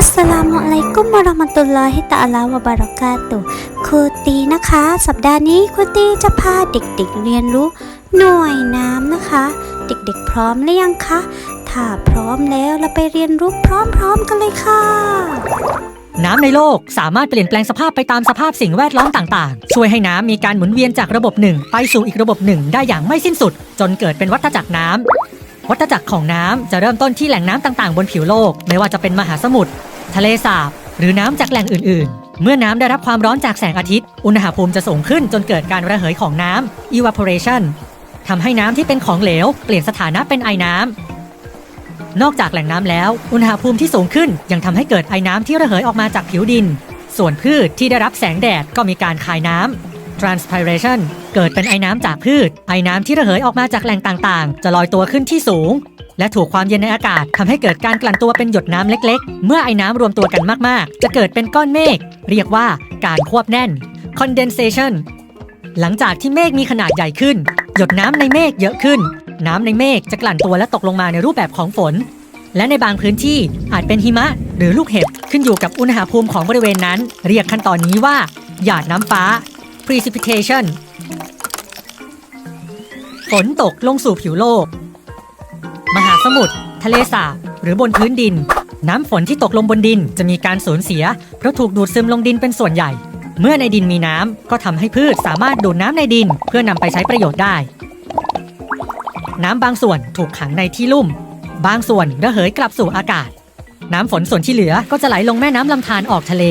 อัสสลามุอะลัยกุมวะเราะห์มะตุลลอฮิตะอาลาวะบารากาตุครูตีนะคะ สัปดาห์นี้ครูตีจะพาเด็กๆเรียนรู้ หน่วยน้ำนะคะ เด็กๆพร้อมหรือยังคะ ถ้าพร้อมแล้วเราไปเรียนรู้พร้อมๆกันเลยค่ะ น้ำในโลกสามารถเปลี่ยนแปลงสภาพไปตามสภาพสิ่งแวดล้อมต่างๆ ช่วยให้น้ำมีการหมุนเวียนจากระบบหนึ่ง ไปสู่อีกระบบหนึ่งได้อย่างไม่สิ้นสุด จนเกิดเป็นวัฏจักรน้ำ วัฏจักรของน้ำจะเริ่มต้นที่แหล่งน้ำต่างๆ บนผิวโลก ไม่ว่าจะเป็นมหาสมุทรทะเลสาบ หรือน้ำจากแหล่งอื่น ๆ เมื่อน้ำได้รับความร้อนจากแสงอาทิตย์ อุณหภูมิจะสูงขึ้นจนเกิดการระเหยของน้ำ evaporation ทำให้น้ำที่เป็นของเหลว เปลี่ยนสถานะเป็นไอน้ำนอกจากแหล่งน้ำแล้ว อุณหภูมิที่สูงขึ้นยังทำให้เกิดไอน้ำที่ระเหยออกมาจากผิวดิน ส่วนพืชที่ได้รับแสงแดดก็มีการคายน้ำ transpiration เกิดเป็นไอน้ำจากพืช ไอน้ำที่ระเหยออกมาจากแหล่งต่างๆ จะลอยตัวขึ้นที่สูง และถูกความเย็นในอากาศทำให้เกิดการกลั่นตัวเป็นหยดน้ำเล็กๆ เมื่อไอน้ำรวมตัวกันมากๆ จะเกิดเป็นก้อนเมฆ เรียกว่าการควบแน่น condensation หลังจากที่เมฆมีขนาดใหญ่ขึ้น หยดน้ำในเมฆเยอะขึ้น น้ำในเมฆจะกลั่นตัวและตกลงมาในรูปแบบของฝน และในบางพื้นที่อาจเป็นหิมะ หรือลูกเห็บขึ้นอยู่กับอุณหภูมิของบริเวณนั้น เรียกขั้นตอนนี้ว่าหยาดน้ำฟ้า precipitation ฝนตกลงสู่ผิวโลก มหาสมุทร ทะเลสาบ หรือบนพื้นดิน น้ำฝนที่ตกลงบนดินจะมีการสูญเสีย เพราะถูกดูดซึมลงดินเป็นส่วนใหญ่ เมื่อในดินมีน้ำ ก็ทำให้พืชสามารถดูดน้ำในดินเพื่อนำไปใช้ประโยชน์ได้ น้ำบางส่วนถูกขังในที่ลุ่ม บางส่วนระเหยกลับสู่อากาศ น้ำฝนส่วนที่เหลือก็จะไหลลงแม่น้ำลำธารออกทะเล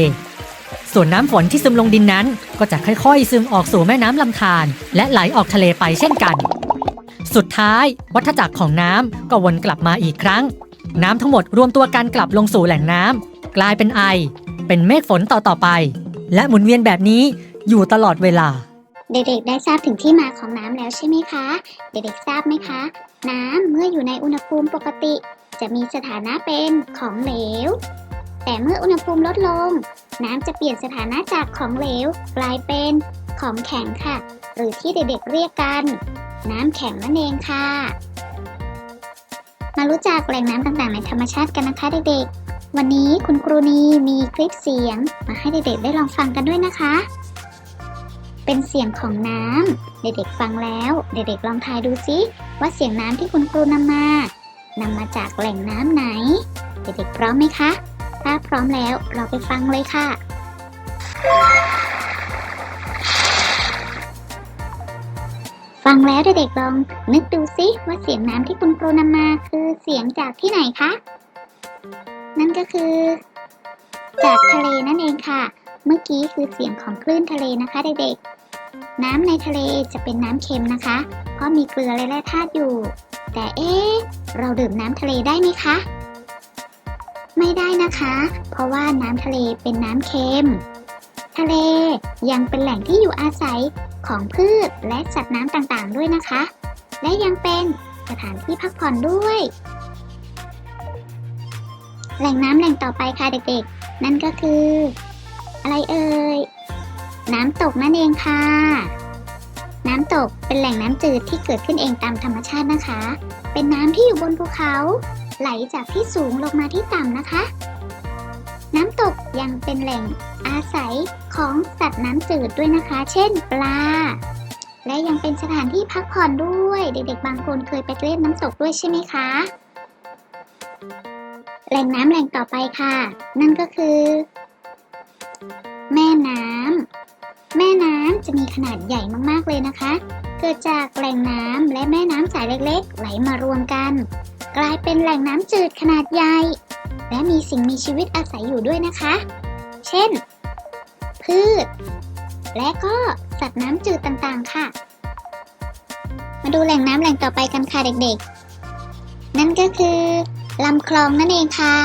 ส่วนน้ำฝนที่ซึมลงดินนั้น ก็จะค่อยๆ ซึมออกสู่แม่น้ำลำธารและไหลออกทะเลไปเช่นกัน สุดท้ายวัฏจักรของน้ำก็วนกลับมาอีกครั้ง น้ำทั้งหมดรวมตัวกันกลับลงสู่แหล่งน้ำกลายเป็นไอ เป็นเมฆฝนต่อๆไป และหมุนเวียนแบบนี้อยู่ตลอดเวลา เด็กๆ ได้ทราบถึงที่มาของน้ำแล้วใช่ไหมคะ เด็กๆ ทราบไหมคะ น้ำเมื่ออยู่ในอุณหภูมิปกติ จะมีสถานะเป็นของเหลว แต่เมื่ออุณหภูมิลดลง น้ำจะเปลี่ยนสถานะจากของเหลว กลายเป็นของแข็งค่ะ หรือที่เด็กๆเรียกกัน น้ำแข็งนั่นเองค่ะ มารู้จักแหล่งน้ำต่างๆในธรรมชาติกันนะคะเด็กๆ วันนี้คุณครูนีมีคลิปเสียง มาให้เด็กๆได้ลองฟังกันด้วยนะคะ เป็นเสียงของน้ำเด็กๆฟังแล้ว เด็กๆลองทายดูซิว่าเสียงน้ำที่คุณครูนำมานำมาจากแหล่งน้ำไหน เด็กๆพร้อมไหมคะ ถ้าพร้อมแล้วเราไปฟังเลยค่ะ ฟังแล้วเด็กๆลองนึกดูซิว่าเสียงน้ำที่คุณครูนำมาคือเสียงจากที่ไหนคะ นั่นก็คือ จากทะเลนั่นเองค่ะ เมื่อกี้คือเสียงของคลื่นทะเลนะคะเด็กๆ น้ำในทะเลจะเป็นน้ำเค็มนะคะ เพราะมีเกลือและแร่ธาตุอยู่ แต่เอ๊ะเราดื่มน้ำทะเลได้ไหมคะ ไม่ได้นะคะ เพราะว่าน้ำทะเลเป็นน้ำเค็ม ทะเลยังเป็นแหล่งที่อยู่อาศัยของพืชและสัตว์น้ำต่างๆ ด้วยนะคะ และยังเป็นสถานที่พักผ่อนด้วย แหล่งน้ำแหล่งต่อไปค่ะเด็กๆ นั่นก็คือ อะไรเอ่ย น้ำตกนั่นเองค่ะ น้ำตกเป็นแหล่งน้ำจืดที่เกิดขึ้นเองตามธรรมชาตินะคะ เป็นน้ำที่อยู่บนภูเขา ไหลจากที่สูงลงมาที่ต่ำนะคะ น้ำตกยังเป็นแหล่งอาศัยของสัตว์น้ำจืดด้วยนะคะ เช่น ปลา และยังเป็นสถานที่พักผ่อนด้วย เด็กๆ บางคนเคยไปเล่นน้ำตกด้วยใช่ไหมคะ แหล่งน้ำแหล่งต่อไปค่ะ นั่นก็คือ แม่น้ำแม่น้ำจะมีขนาดใหญ่มากๆเลยนะคะ เกิดจากแหล่งน้ำและแม่น้ำสายเล็กๆ ไหลมารวมกัน กลายเป็นแหล่งน้ำจืดขนาดใหญ่ และมีสิ่งมีชีวิตอาศัยอยู่ด้วยนะคะ เช่น พืช และก็สัตว์น้ำจืดต่างๆ ค่ะ มาดูแหล่งน้ำแหล่งต่อไปกันค่ะเด็กๆ นั่นก็คือลำคลองนั่นเองค่ะ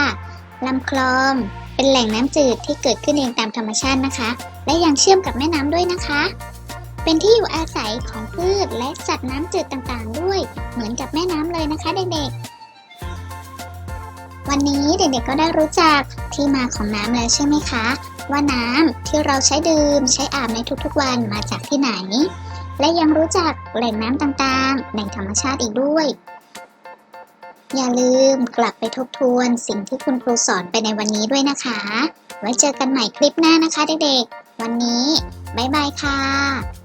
ลำคลองเป็นแหล่งน้ำจืดที่เกิดขึ้นเองตามธรรมชาตินะคะ และยังเชื่อมกับแม่น้ำด้วยนะคะ เป็นที่อยู่อาศัยของพืชและสัตว์น้ำจืดต่างๆ ด้วย เหมือนกับแม่น้ำเลยนะคะเด็กๆ วันนี้เด็กๆก็ได้รู้จักที่มาของน้ำแล้วใช่ไหมคะ ว่าน้ำที่เราใช้ดื่มใช้อาบในทุกๆวันมาจากที่ไหน และยังรู้จักแหล่งน้ำต่างๆในธรรมชาติอีกด้วย อย่าลืมกลับไปทบทวนสิ่งที่คุณครูสอนไปในวันนี้ด้วยนะคะ ไว้เจอกันใหม่คลิปหน้านะคะเด็กๆ วันนี้ บ๊ายบายค่ะ